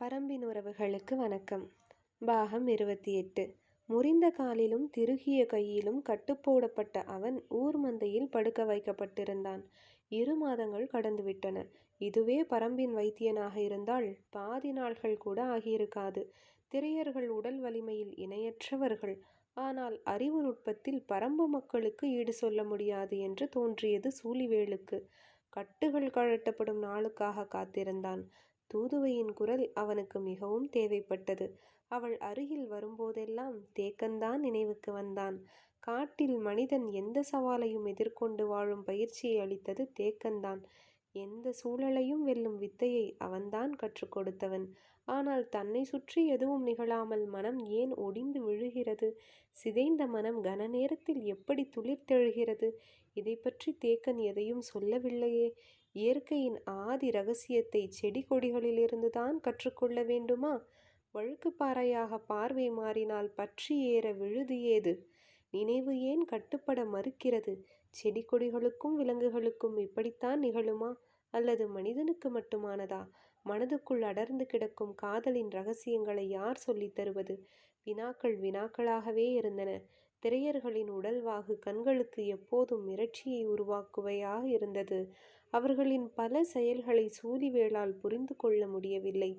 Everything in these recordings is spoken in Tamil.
பரம்பின் உறவுகளுக்கு வணக்கம். பாகம் இருபத்தி எட்டு முறிந்த காலிலும் திருகிய கையிலும் கட்டுப்போடப்பட்ட அவன் ஊர் மந்தையில் படுக்க வைக்கப்பட்டிருந்தான். இரு மாதங்கள் கடந்துவிட்டன. இதுவே பரம்பின் வைத்தியனாக இருந்தால் பாதி நாள்கள் கூட ஆகியிருக்காது. திரையர்கள் உடல் வலிமையில் இணையற்றவர்கள். ஆனால் அறிவு நுட்பத்தில் பரம்பு மக்களுக்கு ஈடு சொல்ல முடியாது என்று தோன்றியது சூழிவேலுக்கு கட்டுகள் கழட்டப்படும் நாளுக்காக காத்திருந்தான். தூதுவையின் குரல் அவனுக்கு மிகவும் தேவைப்பட்டது. அவள் அருகில் வரும்போதெல்லாம் தேக்கந்தான் நினைவுக்கு வந்தான். காட்டில் மனிதன் எந்த சவாலையும் எதிர்கொண்டு வாழும் பயிற்சியை அளித்தது தேக்கந்தான். எந்த சூழலையும் வெல்லும் வித்தையை அவன்தான் கற்றுக் கொடுத்தவன். ஆனால் தன்னை சுற்றி எதுவும் நிகழாமல் மனம் ஏன் ஒடிந்து விழுகிறது? சிதைந்த மனம் கன நேரத்தில் எப்படி துளிர்த்தெழுகிறது இதை பற்றி தேக்கன் எதையும் சொல்லவில்லையே. இயற்கையின் ஆதி ரகசியத்தை செடி கொடிகளிலிருந்து தான் கற்றுக்கொள்ள வேண்டுமா? வழுக்கு பாறையாக பார்வை மாறினால் பற்றி ஏற விழுது ஏது? நினைவு ஏன் கட்டுப்பட மறுக்கிறது? செடி கொடிகளுக்கும் விலங்குகளுக்கும் இப்படித்தான் நிகழுமா? அல்லது மனிதனுக்கு மட்டுமானதா? மனதுக்குள் அடர்ந்து கிடக்கும் காதலின் ரகசியங்களை யார் சொல்லித் தருவது? வினாக்கள் வினாக்களாகவே இருந்தன. திரையர்களின் உடல்வாகு கண்களுக்கு எப்போதும் மிரட்சியை உருவாக்குவையாக இருந்தது. அவர்களின் பல செயல்களை சூலிவேளால் புரிந்து கொள்ள முடியவில்லை.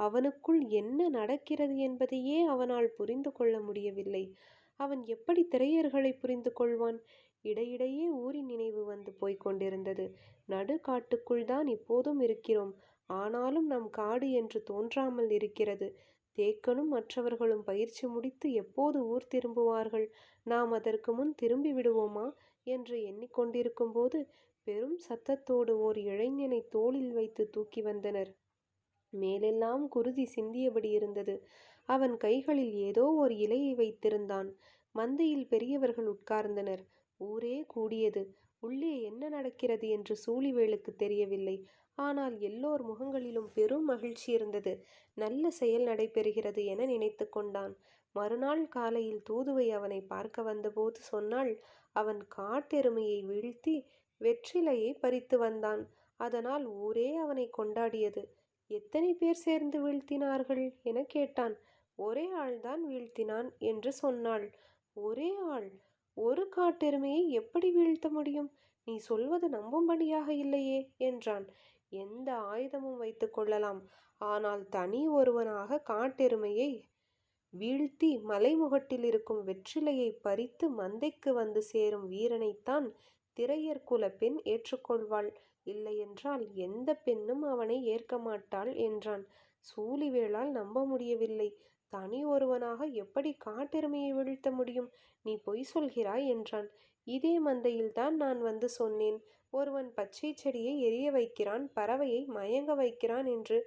அவனுக்குள் என்ன நடக்கிறது என்பதையே அவனால் புரிந்து கொள்ள முடியவில்லை. அவன் எப்படி திரையர்களை புரிந்து கொள்வான்? இடையிடையே ஊரின் நினைவு வந்து போய்க் கொண்டிருந்தது. நடு காட்டுக்குள் தான் இப்போதும் இருக்கிறோம். ஆனாலும் நம் காடு என்று தோன்றாமல் இருக்கிறது. தேக்கனும் மற்றவர்களும் பயிற்சி முடித்து எப்போது ஊர் திரும்புவார்கள்? நாம் அதற்கு முன் திரும்பி விடுவோமா? என்று எண்ணிக்கொண்டிருக்கும் போது பெரும் சத்தத்தோடு ஓர் இளைஞனை தோளில் வைத்து தூக்கி வந்தனர். மேலெல்லாம் குருதி சிந்தியபடி இருந்தது. அவன் கைகளில் ஏதோ ஒரு இலையை வைத்திருந்தான். மந்தையில் பெரியவர்கள் உட்கார்ந்தனர். ஊரே கூடியது. உள்ளே என்ன நடக்கிறது என்று சூழிவேலுக்கு தெரியவில்லை. ஆனால் எல்லோர் முகங்களிலும் பெரும் மகிழ்ச்சி இருந்தது. நல்ல செயல் நடைபெறுகிறது என நினைத்து கொண்டான். மறுநாள் காலையில் தூதுவை அவனை பார்க்க வந்தபோது சொன்னாள் அவன் காட்டெருமையை வீழ்த்தி வெற்றிலையை பறித்து வந்தான். அதனால் ஊரே அவனை கொண்டாடியது. எத்தனை பேர் சேர்ந்து வீழ்த்தினார்கள்? என கேட்டான். ஒரே ஆள்தான் வீழ்த்தினான் என்று சொன்னாள். ஒரே ஆள்? ஒரு காட்டெருமையை எப்படி வீழ்த்த முடியும்? நீ சொல்வது நம்பும்படியாக இல்லையே என்றான். எந்த ஆயுதமும் வைத்து கொள்ளலாம். ஆனால் தனி ஒருவனாக காட்டெருமையை வீழ்த்தி மலைமுகட்டில் இருக்கும் வெற்றிலையை பறித்து மந்தைக்கு வந்து சேரும் வீரனைத்தான் திரையர் குல பெண் ஏற்றுக்கொள்வாள். இல்லையென்றால் எந்த பெண்ணும் அவனை ஏற்க மாட்டாள் என்றான். சூழிவேளால் நம்ப முடியவில்லை. தனி ஒருவனாக எப்படி காட்டெருமையை வீழ்த்த முடியும்? நீ பொய் சொல்கிறாய் என்றான். இதே மந்தையில்தான் நான் வந்து சொன்னேன். ஒருவன் பச்சை செடியை எரிய வைக்கிறான் பறவையை மயங்க வைக்கிறான் என்று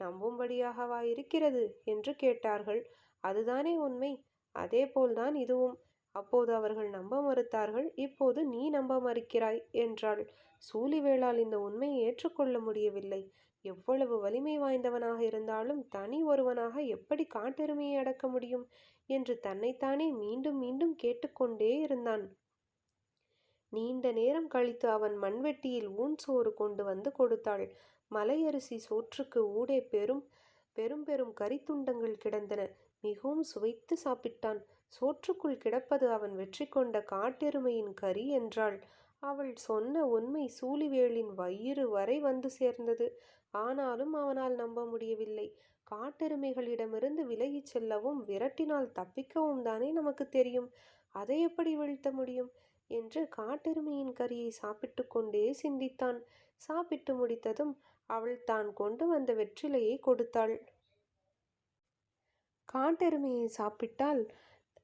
நம்பும்படியாகவா இருக்கிறது என்று கேட்டார்கள். அதுதானே உண்மை? அதேபோல்தான் இதுவும். அப்போது அவர்கள் நம்ப மறுத்தார்கள் இப்போது நீ நம்ப மறுக்கிறாய் என்றாள். சூலிவேளால் இந்த உண்மையை ஏற்றுக்கொள்ள முடியவில்லை. எவ்வளவு வலிமை வாய்ந்தவனாக இருந்தாலும் தனி ஒருவனாக எப்படி காட்டெருமையை அடக்க முடியும்? என்று தன்னைத்தானே மீண்டும் மீண்டும் கேட்டுக்கொண்டே இருந்தான். நீண்ட நேரம் கழித்து அவன் மண்வெட்டியில் ஊன் சோறு கொண்டு வந்து கொடுத்தாள். மலையரிசி சோற்றுக்கு ஊடே பெரும் பெரும் பெரும் கரித்துண்டங்கள் கிடந்தன. மிகவும் சுவைத்து சாப்பிட்டான். சோற்றுக்குள் கிடப்பது அவன் வெற்றி கொண்ட காட்டெருமையின் கரி என்றாள். அவள் சொன்ன உண்மை சூழிவேளின் வயிறு வரை வந்து சேர்ந்தது. ஆனாலும் அவனால் நம்ப முடியவில்லை. காட்டெருமைகளிடமிருந்து விலகிச் செல்லவும் விரட்டினால் தப்பிக்கவும் தானே நமக்கு தெரியும். அதை எப்படி வீழ்த்த முடியும்? என்று காட்டெருமையின் கரியை சாப்பிட்டு கொண்டே சிந்தித்தான். சாப்பிட்டு முடித்ததும் அவள் தான் கொண்டு வந்த வெற்றிலையை கொடுத்தாள். காட்டெருமையை சாப்பிட்டால்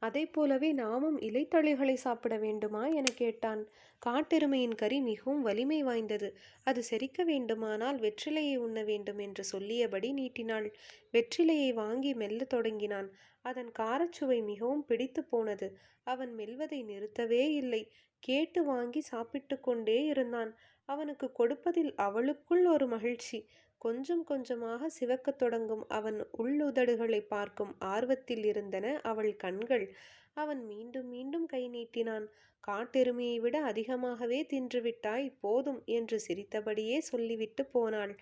அதை போலவே நாமும் இலைத்தழைகளை சாப்பிட வேண்டுமா என கேட்டான். காட்டெருமையின் கறி மிகவும் வலிமை வாய்ந்தது. அது செரிக்க வேண்டுமானால் வெற்றிலையை உண்ண வேண்டும் என்று சொல்லியபடி நீட்டினாள். வெற்றிலையை வாங்கி மெல்ல தொடங்கினான். அதன் காரச்சுவை மிகவும் பிடித்து போனது. அவன் மெல்வதை நிறுத்தவே இல்லை. கேட்டு வாங்கி சாப்பிட்டு கொண்டே இருந்தான். அவனுக்கு கொடுப்பதில் அவளுக்குள் ஒரு மகிழ்ச்சி. கொஞ்சம் கொஞ்சமாக சிவக்கத் தொடங்கும் அவன் உள்ளுதடுகளை பார்க்கும் ஆர்வத்தில் இருந்தன அவள் கண்கள். அவன் மீண்டும் மீண்டும் கை நீட்டினான். காட்டெருமையை விட அதிகமாகவே தின்றுவிட்டாய் போதும் என்று சிரித்தபடியே சொல்லிவிட்டு போனாள்.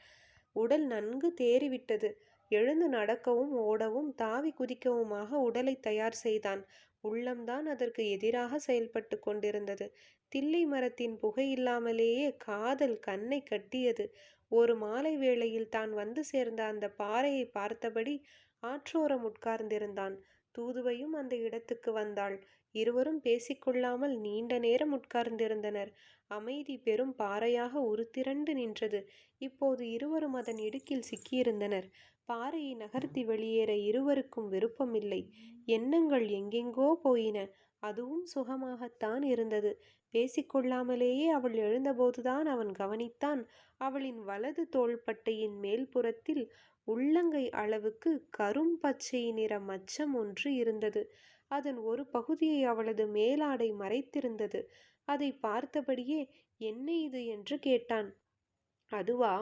உடல் நன்கு தேறிவிட்டது. எழுந்து நடக்கவும் ஓடவும் தாவி குதிக்கவுமாக உடலை தயார் செய்தான். உள்ளம்தான் அதற்கு எதிராக செயல்பட்டு கொண்டிருந்தது. தில்லை மரத்தின் புகையில்லாமலேயே காதல் கண்ணை கட்டியது. ஒரு மாலை வேளையில் தான் வந்து சேர்ந்த அந்த பாறையை பார்த்தபடி ஆற்றோரம் உட்கார்ந்திருந்தான். தூதுவையும் அந்த இடத்துக்கு வந்தாள். இருவரும் பேசிக்கொள்ளாமல் நீண்ட நேரம் உட்கார்ந்திருந்தனர். அமைதி பெரும் பாறையாக உருத்திரண்டு நின்றது. இப்போது இருவரும் அதன் இடுக்கில் சிக்கியிருந்தனர். பாறையை நகர்த்தி வெளியேற இருவருக்கும் விருப்பமில்லை. எண்ணங்கள் எங்கெங்கோ போயின. அதுவும் சுகமாகத்தான் இருந்தது. பேசிக்கொள்ளாமலேயே அவள் எழுந்தபோதுதான் அவன் கவனித்தான். அவளின் வலது தோள்பட்டையின் மேல்புறத்தில் உள்ளங்கை அளவுக்கு கரும் பச்சை நிற மச்சம் ஒன்று இருந்தது. அதன் ஒரு பகுதியை அவளது மேலாடை மறைத்திருந்தது. அதை பார்த்தபடியே என்ன இது? என்று கேட்டான். அதுவா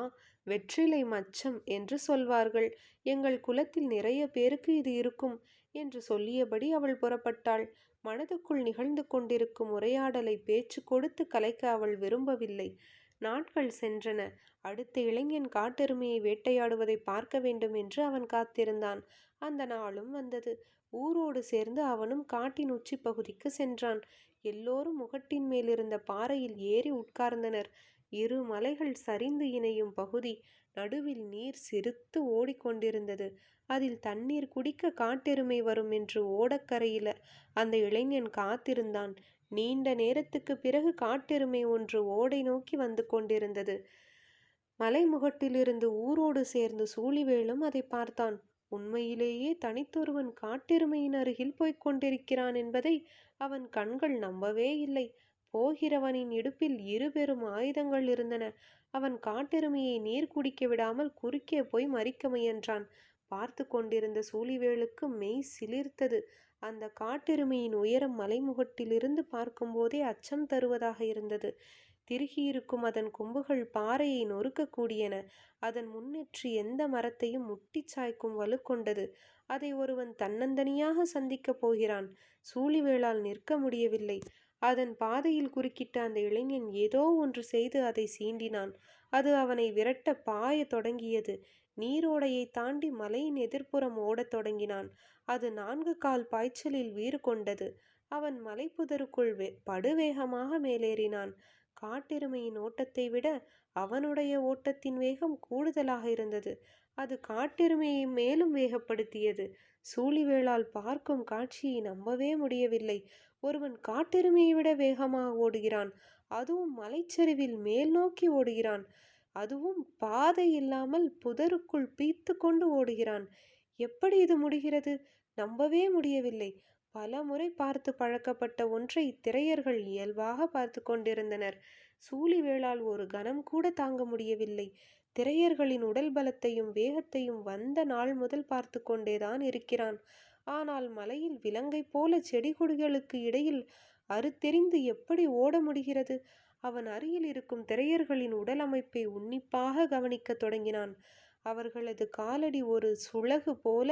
வெற்றிலை மச்சம் என்று சொல்வார்கள். எங்கள் குலத்தில் நிறைய பேருக்கு இது இருக்கும் என்று சொல்லியபடி அவள் புறப்பட்டாள். மனதுக்குள் நிகழ்ந்து கொண்டிருக்கும் உரையாடலை பேச்சு கொடுத்து கலைக்க அவள் விரும்பவில்லை. நாட்கள் சென்றன. அடுத்த இளைஞன் காட்டெருமையை வேட்டையாடுவதை பார்க்க வேண்டும் என்று அவன் காத்திருந்தான். அந்த நாளும் வந்தது. ஊரோடு சேர்ந்து அவனும் காட்டின் உச்சி பகுதிக்கு சென்றான். எல்லோரும் முகட்டின் மேலிருந்த பாறையில் ஏறி உட்கார்ந்தனர். இரு மலைகள் சரிந்து இணையும் பகுதி நடுவில் நீர் சிரித்து ஓடிக்கொண்டிருந்தது. அதில் தண்ணீர் குடிக்க காட்டெருமை வரும் என்று ஓடக்கரையில அந்த இளைஞன் காத்திருந்தான். நீண்ட நேரத்துக்கு பிறகு காட்டெருமை ஒன்று ஓடை நோக்கி வந்து கொண்டிருந்தது. மலைமுகட்டிலிருந்து ஊரோடு சேர்ந்து சூழிவேலும் அதை பார்த்தான். உண்மையிலேயே தனித்தொருவன் காட்டெருமையின் அருகில் போய்க் கொண்டிருக்கிறான் என்பதை அவன் கண்கள் நம்பவே இல்லை. போகிறவனின் இடுப்பில் இரு பெரும் ஆயுதங்கள் இருந்தன. அவன் காட்டெருமையை நீர் குடிக்க விடாமல் குறுக்கே போய் மறிக்க முயன்றான். பார்த்து கொண்டிருந்த சூழிவேலுக்கு மெய் சிலிர்த்தது. அந்த காட்டெருமையின் உயரம் மலைமுகட்டிலிருந்து பார்க்கும்போதே அச்சம் தருவதாக இருந்தது. திருகியிருக்கும் அதன் கொம்புகள் பாறையை நொறுக்கக்கூடியன அதன் முன்னேற்றி எந்த மரத்தையும் முட்டிச் சாய்க்கும் வலு கொண்டது. அதை ஒருவன் தன்னந்தனியாக சந்திக்கப் போகிறான். சூழிவேளால் நிற்க முடியவில்லை. அதன் பாதையில் குறுக்கிட்ட அந்த இளைஞன் ஏதோ ஒன்று செய்து அதை சீண்டினான். அது அவனை விரட்ட பாய தொடங்கியது. நீரோடையை தாண்டி மலையின் எதிர்ப்புறம் ஓடத் தொடங்கினான். அது நான்கு கால் பாய்ச்சலில் வீறு கொண்டது. அவன் மலைப்புதருக்குள் படுவேகமாக மேலேறினான். காட்டெருமையின் ஓட்டத்தை விட அவனுடைய ஓட்டத்தின் வேகம் கூடுதலாக இருந்தது. அது காட்டெருமையை மேலும் வேகப்படுத்தியது. சூழிவேளால் பார்க்கும் காட்சியை நம்பவே முடியவில்லை. ஒருவன் காட்டெருமையை விட வேகமாக ஓடுகிறான். அதுவும் மலைச்சரிவில் மேல் நோக்கி ஓடுகிறான். அதுவும் பாதை இல்லாமல் புதருக்குள் பீத்து கொண்டு ஓடுகிறான். எப்படி இது முடிகிறது? நம்பவே முடியவில்லை. பல முறை பார்த்து பழக்கப்பட்ட ஒன்றை திரையர்கள் இயல்பாக பார்த்து கொண்டிருந்தனர். சூழிவேளால் ஒரு கணம் கூட தாங்க முடியவில்லை. திரையர்களின் உடல் பலத்தையும் வேகத்தையும் வந்த நாள் முதல் பார்த்து கொண்டேதான் இருக்கிறான். ஆனால் மலையில் விலங்கை போல செடி கொடிகளுக்கு இடையில் அறுத்தெறிந்து எப்படி ஓட முடிகிறது? அவன் அருகில் இருக்கும் திரையர்களின் உடல் அமைப்பை உன்னிப்பாக கவனிக்க தொடங்கினான். அவர்களது காலடி ஒரு சுளகு போல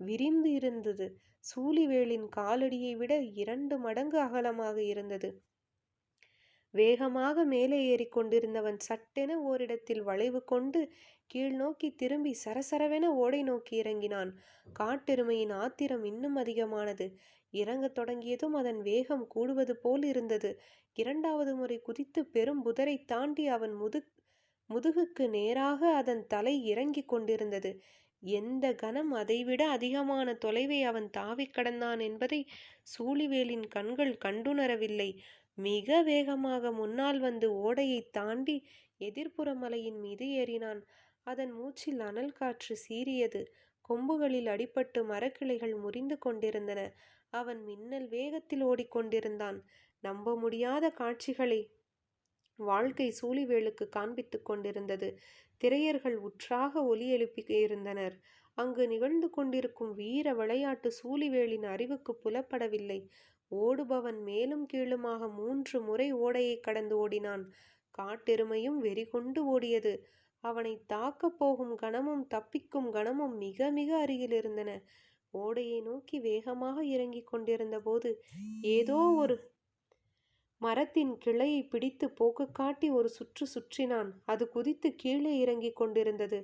விரிந்து இருந்தது. சூழிவேலின் காலடியை விட இரண்டு மடங்கு அகலமாக இருந்தது. வேகமாக மேலே ஏறிக்கொண்டிருந்தவன் சட்டென ஓரிடத்தில் வளைவு கொண்டு கீழ் நோக்கி திரும்பி சரசரவென ஓடை நோக்கி இறங்கினான். காட்டெருமையின் ஆத்திரம் இன்னும் அதிகமானது. இறங்கத் தொடங்கியதும் அதன் வேகம் கூடுவது போல் இருந்தது. இரண்டாவது முறை குதித்து பெரும் புதரை தாண்டி அவன் முது முதுகுக்கு நேராக அதன் தலை இறங்கிக் கொண்டிருந்தது. எந்த கணம் அதைவிட அதிகமான தொலைவை அவன் தாவிக் கடந்தான் என்பதை சூழிவேலின் கண்கள் கண்டுணரவில்லை. மிக வேகமாக முன்னால் வந்து ஓடையை தாண்டி எதிர்ப்புற மலையின் மீது ஏறினான். அதன் மூச்சில் அனல் காற்று சீறியது. கொம்புகளில் அடிபட்டு மரக்கிளைகள் முறிந்து கொண்டிருந்தன. அவன் மின்னல் வேகத்தில் ஓடிக்கொண்டிருந்தான். நம்ப முடியாத காட்சிகளை வாழ்க்கை சூழிவேலுக்கு காண்பித்துக் கொண்டிருந்தது. திரையர்கள் உற்றாக ஒலி எழுப்பி இருந்தனர் அங்கு நிகழ்ந்து கொண்டிருக்கும் வீர விளையாட்டு சூழிவேலின் அறிவுக்கு புலப்படவில்லை. ஓடுபவன் மேலும் கீழுமாக மூன்று முறை ஓடையை கடந்து ஓடினான். காட்டெருமையும் வெறிகொண்டு ஓடியது. அவனை தாக்கப் போகும் கணமும் தப்பிக்கும் கணமும் மிக மிக அருகில் இருந்தன ஓடையை நோக்கி வேகமாக இறங்கிக் கொண்டிருந்த போது ஏதோ ஒரு மரத்தின் கிளையை பிடித்து போக்கு காட்டி ஒரு சுற்று சுற்றினான் அது குதித்து கீழே இறங்கிக் கொண்டிருந்தது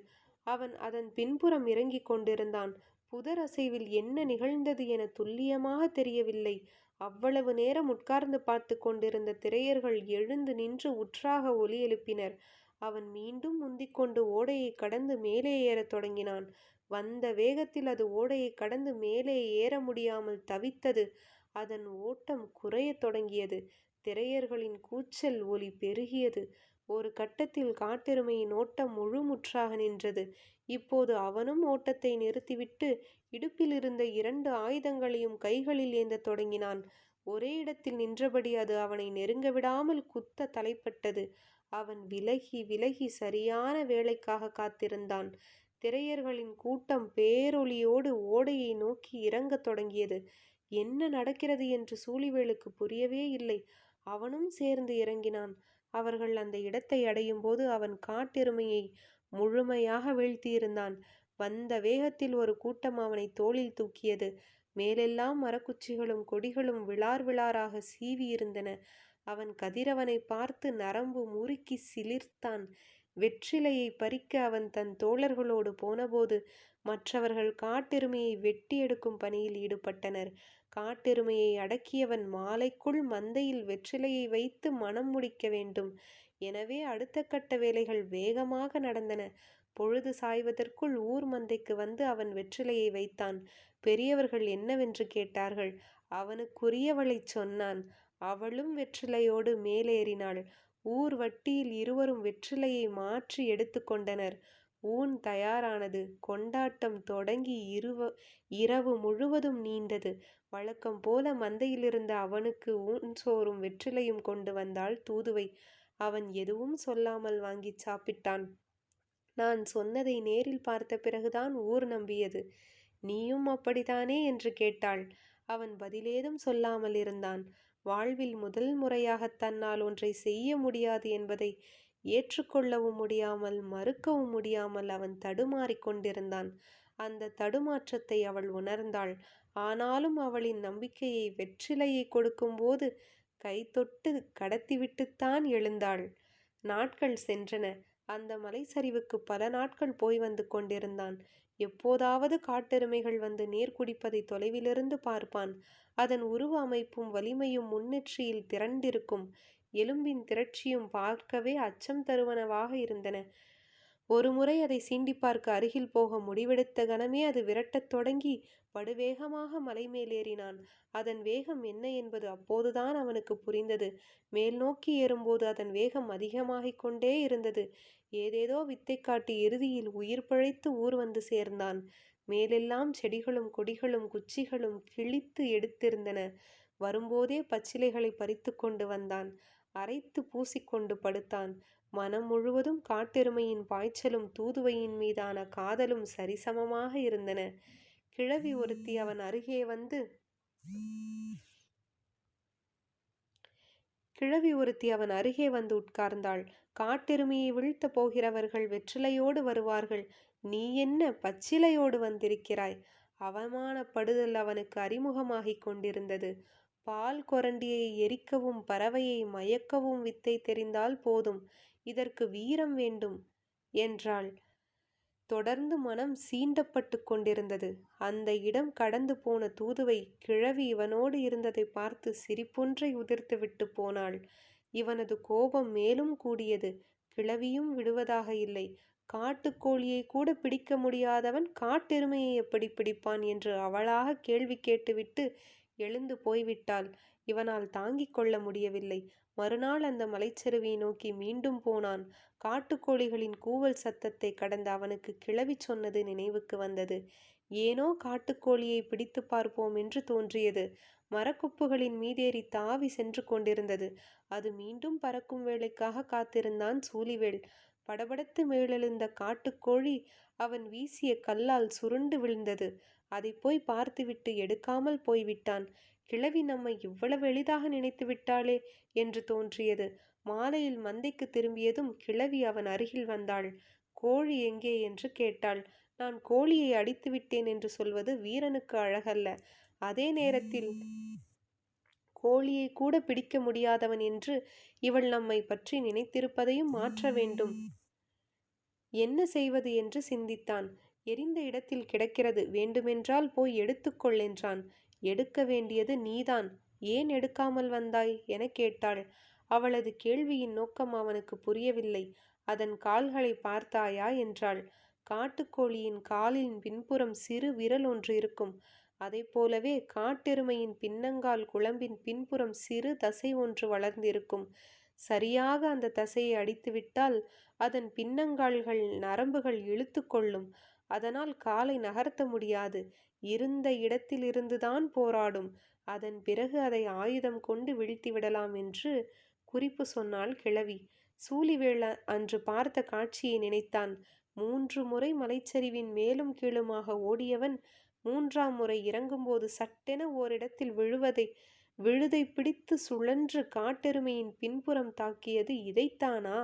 அவன் அதன் பின்புறம் இறங்கிக் கொண்டிருந்தான். புதர் அசைவில் என்ன நிகழ்ந்தது என துல்லியமாக தெரியவில்லை. அவ்வளவு நேரம் உட்கார்ந்து பார்த்து கொண்டிருந்த திரையர்கள் எழுந்து நின்று உற்றாக ஒலி எழுப்பினர். அவன் மீண்டும் முந்திக்கொண்டு ஓடையை கடந்து மேலே ஏறத் தொடங்கினான். வந்த வேகத்தில் அது ஓடையைக் கடந்து மேலே ஏற முடியாமல் தவித்தது. அதன் ஓட்டம் குறையத் தொடங்கியது. திரையர்களின் கூச்சல் ஒலி பெருகியது. ஒரு கட்டத்தில் காட்டெருமையின் ஓட்டம் முழுமுற்றாக நின்றது. இப்போது அவனும் ஓட்டத்தை நிறுத்திவிட்டு இடுப்பில் இருந்த இரண்டு ஆயுதங்களையும் கைகளில் ஏந்த தொடங்கினான். ஒரே இடத்தில் நின்றபடி அது அவனை நெருங்க விடாமல் குத்த தலைப்பட்டது. அவன் விலகி விலகி சரியான வேலைக்காக காத்திருந்தான். திரையர்களின் கூட்டம் பேரொலியோடு ஓடையை நோக்கி இறங்கத் தொடங்கியது. என்ன நடக்கிறது என்று சூழிவேலுக்கு புரியவே இல்லை. அவனும் சேர்ந்து இறங்கினான். அவர்கள் அந்த இடத்தை அடையும் போது அவன் காட்டெருமையை முழுமையாக வீழ்த்தியிருந்தான். வந்த வேகத்தில் ஒரு கூட்டம் அவனை தோளில் தூக்கியது. மேலெல்லாம் மரக்குச்சிகளும் கொடிகளும் விளார் விளாராகச் சீவியிருந்தன. அவன் கதிரவனை பார்த்து நரம்பு முறுக்கி சிலிர்த்தான். வெற்றிலையை பறிக்க அவன் தன் தோழர்களோடு போனபோது மற்றவர்கள் காட்டெருமையை வெட்டி எடுக்கும் பணியில் ஈடுபட்டனர். காட்டெருமையை அடக்கியவன் மாலைக்குள் மந்தையில் வெற்றிலையை வைத்து மணம் முடிக்க வேண்டும். எனவே அடுத்த கட்ட வேலைகள் வேகமாக நடந்தன. பொழுது சாய்வதற்குள் ஊர் மந்தைக்கு வந்து அவன் வெற்றிலையை வைத்தான். பெரியவர்கள் என்னவென்று கேட்டார்கள். அவனுக்குரியவளைச் சொன்னான். அவளும் வெற்றிலையோடு மேலேறினாள். ஊர் வட்டியில் இருவரும் வெற்றிலையை மாற்றி எடுத்துக்கொண்டனர் ஊன் தயாரானது. கொண்டாட்டம் தொடங்கி இருவ இரவு முழுவதும் நீண்டது. வழக்கம் போல மந்தையிலிருந்த அவனுக்கு ஊன் சோறும் வெற்றிலையும் கொண்டு வந்தாள் தூதுவை. அவன் எதுவும் சொல்லாமல் வாங்கி சாப்பிட்டான். நான் சொன்னதை நேரில் பார்த்த பிறகுதான் ஊர் நம்பியது. நீயும் அப்படித்தானே என்று கேட்டாள். அவன் பதிலேதும் சொல்லாமல் இருந்தான். வாழ்வில் முதல் முறையாக தன்னால் ஒன்றை செய்ய முடியாது என்பதை ஏற்றுக்கொள்ளவும் முடியாமல் மறுக்கவும் முடியாமல் அவன் தடுமாறிக் கொண்டிருந்தான். அந்த தடுமாற்றத்தை அவள் உணர்ந்தாள். ஆனாலும் அவளின் நம்பிக்கையை வெற்றிலையைக் கொடுக்கும்போது கைத்தொட்டு கடத்திவிட்டுத்தான் எழுந்தாள். நாட்கள் சென்றன. அந்த மலைச்சரிவுக்கு பல நாட்கள் போய் வந்து கொண்டிருந்தான். எப்போதாவது காட்டெருமைகள் வந்து நீர் குடிப்பதை தொலைவிலிருந்து பார்ப்பான். அதன் உருவ அமைப்பும் வலிமையும் முன்னெற்றியில் திரண்டிருக்கும். எலும்பின் திரட்சியும் பார்க்கவே அச்சம் தருவனவாக இருந்தன. ஒருமுறை அதை சீண்டி பார்க்க அருகில் போக முடிவெடுத்த கணமே அது விரட்டத் தொடங்கி படுவேகமாக மலை ஏறினான். அதன் வேகம் என்ன என்பது அப்போதுதான் அவனுக்கு புரிந்தது. மேல் நோக்கி ஏறும்போது அதன் வேகம் அதிகமாகிக் கொண்டே இருந்தது. ஏதேதோ வித்தை காட்டி இறுதியில் உயிர் பிழைத்து ஊர் வந்து சேர்ந்தான். மேலெல்லாம் செடிகளும் கொடிகளும் குச்சிகளும் கிழித்து எடுத்திருந்தன. வரும்போதே பச்சிலைகளைப் பறித்து கொண்டு வந்தான். அரைத்துப் பூசிக்கொண்டு படுத்தான். மனம் முழுவதும் காட்டெருமையின் பாய்ச்சலும் தூதுவையின் மீதான காதலும் சரிசமமாக இருந்தன. கிழவி ஒருத்தி அவன் அருகே வந்து கிழவி ஒருத்தி அவன் அருகே வந்து உட்கார்ந்தாள். காட்டெருமையை வீழ்த்த போகிறவர்கள் வெற்றிலையோடு வருவார்கள். நீ என்ன பச்சிலையோடு வந்திருக்கிறாய்? அவமானப்படுதல் அவனுக்கு அறிமுகமாகிக் கொண்டிருந்தது. பால் கொரண்டியை எரிக்கவும் பறவையை மயக்கவும் வித்தை தெரிந்தால் போதும். இதற்கு வீரம் வேண்டும் என்றாள். தொடர்ந்து மனம் சீண்டப்பட்டுக் கொண்டிருந்தது. அந்த இடம் கடந்து போன தூதுவை கிழவி இவனோடு இருந்ததை பார்த்து சிரிப்பொன்றை உதிர்த்துவிட்டுப் போனாள். இவனது கோபம் மேலும் கூடியது. கிழவியும் விடுவதாக இல்லை. காட்டுக்கோழியை கூட பிடிக்க முடியாதவன் காட்டெருமையை எப்படி பிடிப்பான் என்று அவளாக கேள்வி கேட்டுவிட்டு எழுந்து போய்விட்டாள். இவனால் தாங்கிக் கொள்ள முடியவில்லை. மறுநாள் அந்த மலைச்சரிவை நோக்கி மீண்டும் போனான். காட்டுக்கோழிகளின் கூவல் சத்தத்தை கடந்து அவனுக்கு கிழவி சொன்னது நினைவுக்கு வந்தது. ஏனோ காட்டுக்கோழியைப் பிடித்துப் பார்ப்போம் என்று தோன்றியது. மரக்கொப்புகளின் மீதேறி தாவி சென்று கொண்டிருந்தது. அது மீண்டும் பறக்கும் வேலைக்காக காத்திருந்தான் சூலிவேல் படபடத்து மேலெழுந்த காட்டுக்கோழி அவன் வீசிய கல்லால் சுருண்டு விழுந்தது. அதை போய் பார்த்துவிட்டு எடுக்காமல் போய்விட்டான். கிழவி நம்மை இவ்வளவு எளிதாக நினைத்து விட்டாளே என்று தோன்றியது. மாலையில் மந்தைக்கு திரும்பியதும் கிழவி அவன் அருகில் வந்தாள். கோழி எங்கே? என்று கேட்டாள். நான் கோழியை அடித்துவிட்டேன் என்று சொல்வது வீரனுக்கு அழகல்ல. அதே நேரத்தில் கோழியை கூட பிடிக்க முடியாதவன் என்று இவள் நம்மை பற்றி நினைத்திருப்பதையும் மாற்ற வேண்டும். என்ன செய்வது? என்று சிந்தித்தான். எரிந்த இடத்தில் கிடக்கிறது. வேண்டுமென்றால் போய் எடுத்துக்கொள் என்றான். எடுக்க வேண்டியது நீதான். ஏன் எடுக்காமல் வந்தாய்? எனக் கேட்டாள். அவளது கேள்வியின் நோக்கம் அவனுக்கு புரியவில்லை. அதன் கால்களை பார்த்தாயா? என்றாள். காட்டுக்கோழியின் காலின் பின்புறம் சிறு விரல் ஒன்று இருக்கும். அதைப் போலவே காட்டெருமையின் பின்னங்கால் குழம்பின் பின்புறம் சிறு தசை ஒன்று வளர்ந்திருக்கும். சரியாக அந்த தசையை அடித்துவிட்டால் அதன் பின்னங்கால்கள் நரம்புகள் இழுத்து கொள்ளும். அதனால் காலை நகர்த்த முடியாது. இருந்த இடத்திலிருந்துதான் போராடும். அதன் பிறகு அதை ஆயுதம் கொண்டு வீழ்த்திவிடலாம் என்று குறிப்பு சொன்னாள் கிழவி. சூழிவேள அன்று பார்த்த காட்சியை நினைத்தான். மூன்று முறை மலைச்சரிவின் மேலும் கீழுமாக ஓடியவன் மூன்றாம் முறை இறங்கும்போது சட்டென ஓரிடத்தில் விழுவதை விழுதை பிடித்து சுழன்று காட்டெருமையின் பின்புறம் தாக்கியது இதைத்தானா?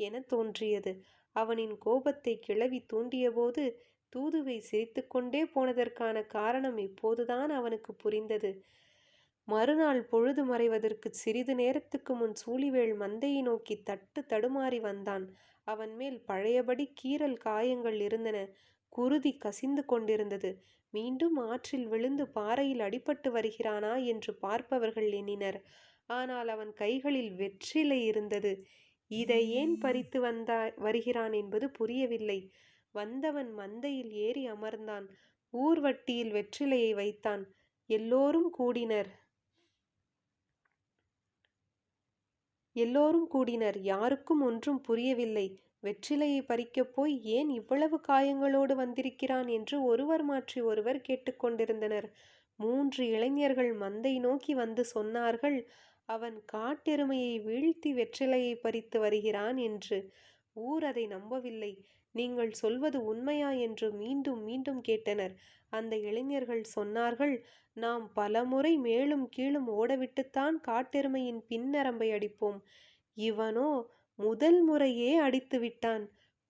என தோன்றியது. அவனின் கோபத்தை கிளவி தூண்டியபோது தூதுவை சிரித்துக்கொண்டே போனதற்கான காரணம் இப்போதுதான் அவனுக்கு புரிந்தது. மறுநாள் பொழுது மறைவதற்கு சிறிது நேரத்துக்கு முன் சூழிவேள் மந்தையை நோக்கி தட்டு தடுமாறி வந்தான். அவன் மேல் பழையபடி கீறல் காயங்கள் இருந்தன. குருதி கசிந்து கொண்டிருந்தது. மீண்டும் ஆற்றில் விழுந்து பாறையில் அடிபட்டு வருகிறானா என்று பார்ப்பவர்கள் எண்ணினர். ஆனால் அவன் கைகளில் வெற்றிலை இருந்தது. இதை ஏன் பறித்து வந்தா வருகிறான் என்பது புரியவில்லை. வந்தவன் மந்தையில் ஏறி அமர்ந்தான். ஊர்வட்டியில் வெற்றிலையை வைத்தான். எல்லோரும் கூடினர். எல்லோரும் கூடினர். யாருக்கும் ஒன்றும் புரியவில்லை. வெற்றிலையை பறிக்கப் போய் ஏன் இவ்வளவு காயங்களோடு வந்திருக்கிறான் என்று ஒருவர் மாற்றி ஒருவர் கேட்டுக்கொண்டிருந்தனர் மூன்று இளைஞர்கள் மந்தை நோக்கி வந்து சொன்னார்கள் அவன் காட்டெருமையை வீழ்த்தி வெற்றிலையை பறித்து வருகிறான் என்று. ஊர் அதை நம்பவில்லை. நீங்கள் சொல்வது உண்மையா என்று மீண்டும் மீண்டும் கேட்டனர். அந்த இளைஞர்கள் சொன்னார்கள் நாம் பலமுறை மேலும் கீழும் ஓடவிட்டுத்தான் காட்டெருமையின் பின்னரம்பை அடிப்போம். இவனோ முதல் முறையே அடித்து விட்டான்.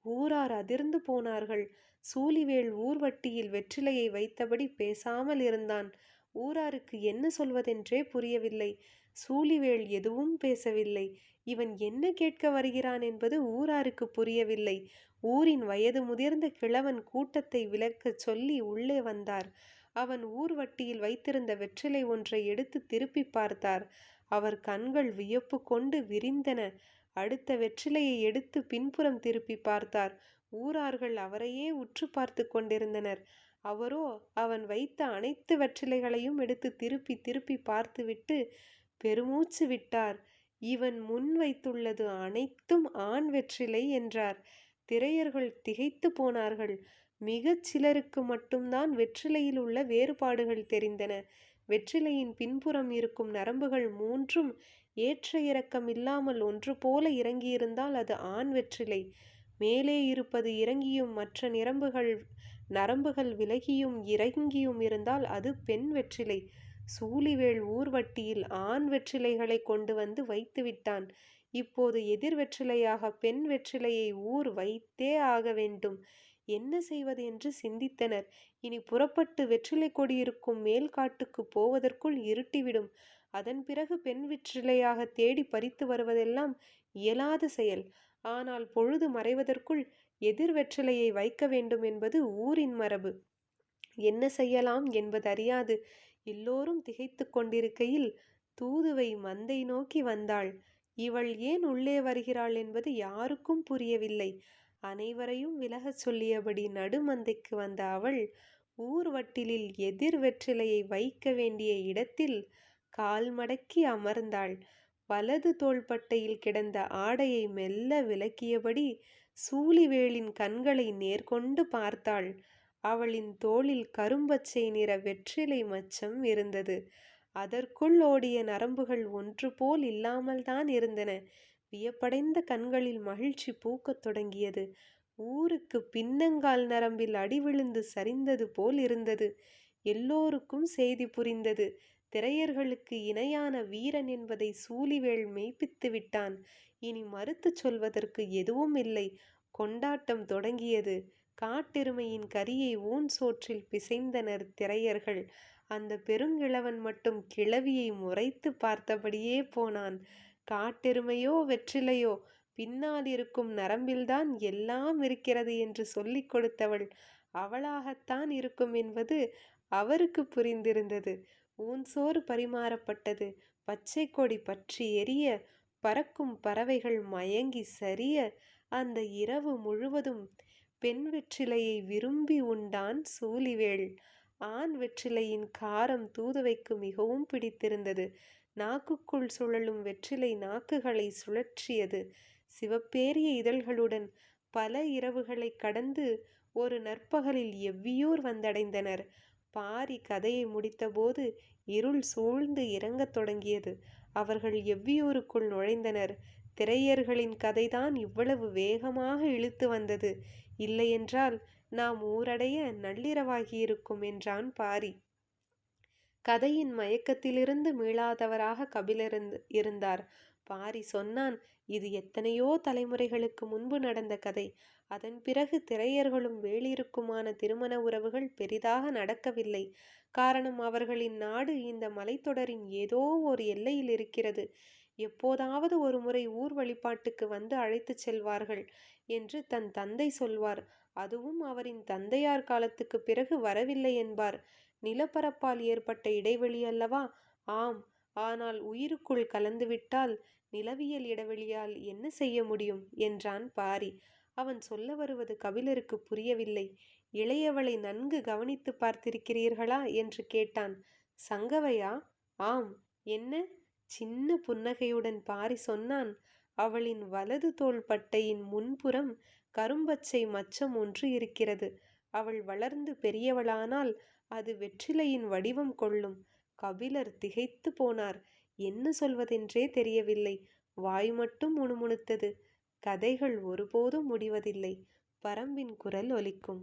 ஊரார் அதிர்ந்து போனார்கள். சூலிவேல் ஊர்வட்டியில் வெற்றிலையை வைத்தபடி பேசாமல் இருந்தான். ஊராருக்கு என்ன சொல்வதென்றே புரியவில்லை. சூலிவேல் எதுவும் பேசவில்லை. இவன் என்ன கேட்க வருகிறான் என்பது ஊராருக்கு புரியவில்லை. ஊரின் வயது முதிர்ந்த கிழவன் கூட்டத்தை விலக்கச் சொல்லி உள்ளே வந்தார். அவன் ஊர்வட்டியில் வைத்திருந்த வெற்றிலை ஒன்றை எடுத்து திருப்பி பார்த்தார். அவர் கண்கள் வியப்பு கொண்டு விரிந்தன. அடுத்த வெற்றிலையை எடுத்து பின்புறம் திருப்பி பார்த்தார். ஊரார்கள் அவரையே உற்று பார்த்து கொண்டிருந்தனர். அவரோ அவன் வைத்த அனைத்து வெற்றிலைகளையும் எடுத்து திருப்பி திருப்பி பார்த்துவிட்டு பெருமூச்சு விட்டார். இவன் முன் வைத்துள்ளது அனைத்தும் ஆண் வெற்றிலை என்றார். திரையர்கள் திகைத்து போனார்கள். மிகச் சிலருக்கு மட்டும்தான் வெற்றிலையில் உள்ள வேறுபாடுகள் தெரிந்தன. வெற்றிலையின் பின்புறம் இருக்கும் நரம்புகள் மூன்றும் ஏற்ற இறக்கம் இல்லாமல் ஒன்று போல இறங்கியிருந்தால் அது ஆண் வெற்றிலை. மேலே இருப்பது இறங்கியும் மற்ற நிரம்புகள் நரம்புகள் விலகியும் இறங்கியும் இருந்தால் அது பெண் வெற்றிலை. சூழிவேள் ஊர்வட்டியில் ஆண் வெற்றிலைகளை கொண்டு வந்து வைத்து விட்டான் இப்போது எதிர் வெற்றிலையாக பெண் வெற்றிலையை ஊர் வைத்தே ஆக வேண்டும். என்ன செய்வது என்று சிந்தித்தனர். இனி புறப்பட்டு வெற்றிலை கொடியிருக்கும் மேல் காட்டுக்கு போவதற்குள் இருட்டிவிடும். அதன் பிறகு பெண் வெற்றிலையாக தேடி பறித்து வருவதெல்லாம் இயலாத செயல். ஆனால் பொழுது மறைவதற்குள் எதிர் வெற்றிலையை வைக்க வேண்டும் என்பது ஊரின் மரபு. என்ன செய்யலாம் என்பதறியாது எல்லோரும் திகைத்து கொண்டிருக்கையில் தூதுவை மந்தை நோக்கி வந்தாள். இவள் ஏன் உள்ளே வருகிறாள் என்பது யாருக்கும் புரியவில்லை. அனைவரையும் விலகச் சொல்லியபடி நடுமந்தைக்கு வந்த அவள் ஊர்வட்டிலில் எதிர் வெற்றிலையை வைக்க வேண்டிய இடத்தில் கால் மடக்கி அமர்ந்தாள். வலது தோள்பட்டையில் கிடந்த ஆடையை மெல்ல விலக்கியபடி சூழிவேளின் கண்களை நேர்கொண்டு பார்த்தாள். அவளின் தோளில் கரும்பச்சை நிற வெற்றிலை மச்சம் இருந்தது. அதற்குள் ஓடிய நரம்புகள் ஒன்று போல் இல்லாமல்தான் இருந்தன. வியப்படைந்த கண்களில் மகிழ்ச்சி பூக்கத் தொடங்கியது. ஊருக்கு பின்னங்கால் நரம்பில் அடி விழுந்து சரிந்தது போல் இருந்தது. எல்லோருக்கும் செய்தி புரிந்தது. திரையர்களுக்கு இணையான வீரன் என்பதை சூழிவேள் மெய்ப்பித்து விட்டான். இனி மறுத்துச் சொல்வதற்கு எதுவும் இல்லை. கொண்டாட்டம் தொடங்கியது. காட்டெருமையின் கரியை ஊன் சோற்றில் பிசைந்தனர் திரையர்கள். அந்த பெருங்கிழவன் மட்டும் கிழவியை முறைத்து பார்த்தபடியே போனான். காட்டெருமையோ வெற்றிலையோ பின்னால் இருக்கும் நரம்பில்தான் எல்லாம் இருக்கிறது என்று சொல்லிக் கொடுத்தவள். அவளாகத்தான் இருக்கும் என்பது அவருக்கு புரிந்திருந்தது. ஊன்சோறு பரிமாறப்பட்டது. பச்சை கொடி பற்றி எரிய பறக்கும் பறவைகள் மயங்கி சரிய அந்த இரவு முழுவதும் பெண் வெற்றிலையை விரும்பி உண்டான் சூலிவேள். ஆண் வெற்றிலையின் காரம் தூதுவைக்கு மிகவும் பிடித்திருந்தது. நாக்குக்குள் சுழலும் வெற்றிலை நாக்குகளை சுழற்றியது. சிவப்பேரிய இதழ்களுடன் பல இரவுகளை கடந்து ஒரு நற்பகலில் எவ்வியூர் வந்தடைந்தனர். பாரி கதையை முடித்தபோது இருள் சூழ்ந்து இறங்கத் தொடங்கியது. அவர்கள் எவ்வியூருக்குள் நுழைந்தனர்? திரையர்களின் கதைதான் இவ்வளவு வேகமாக இழுத்து வந்தது. இல்லையென்றால் நாம் ஊரடைய நள்ளிரவாகியிருக்கும் என்றான் பாரி. கதையின் மயக்கத்திலிருந்து மீளாதவராக கபிலருந்து இருந்தார். பாரி சொன்னான் இது எத்தனையோ தலைமுறைகளுக்கு முன்பு நடந்த கதை. அதன் பிறகு திரையர்களும் வேளிருக்குமான திருமண உறவுகள் பெரிதாக நடக்கவில்லை. காரணம் அவர்களின் நாடு இந்த மலைத்தொடரின் ஏதோ ஒரு எல்லையில் இருக்கிறது. எப்போதாவது ஒரு முறை ஊர் வழிபாட்டுக்கு வந்து அழைத்துச் செல்வார்கள் என்று தன் தந்தை சொல்வார். அதுவும் அவரின் தந்தையார் காலத்துக்கு பிறகு வரவில்லை என்பார். நிலப்பரப்பால் ஏற்பட்ட இடைவெளி அல்லவா? ஆம். ஆனால் உயிருக்குள் கலந்துவிட்டால் நிலவியல் இடைவெளியால் என்ன செய்ய முடியும்? என்றான் பாரி. அவன் சொல்ல வருவது கபிலருக்கு புரியவில்லை. இளையவளை நன்கு கவனித்து பார்த்திருக்கிறீர்களா? என்று கேட்டான். சங்கவையா? ஆம். என்ன? சின்ன புன்னகையுடன் பாரி சொன்னான் அவளின் வலது தோள் பட்டையின் முன்புறம் கரும்பச்சை மச்சம் ஒன்று இருக்கிறது. அவள் வளர்ந்து பெரியவளானால் அது வெற்றிலையின் வடிவம் கொள்ளும் கபிலர் திகைத்து போனார். என்ன சொல்வதென்றே தெரியவில்லை. வாய் மட்டும் முணுமுணுத்தது. கதைகள் ஒருபோதும் முடிவதில்லை. பரம்பின் குரல் ஒலிக்கும்.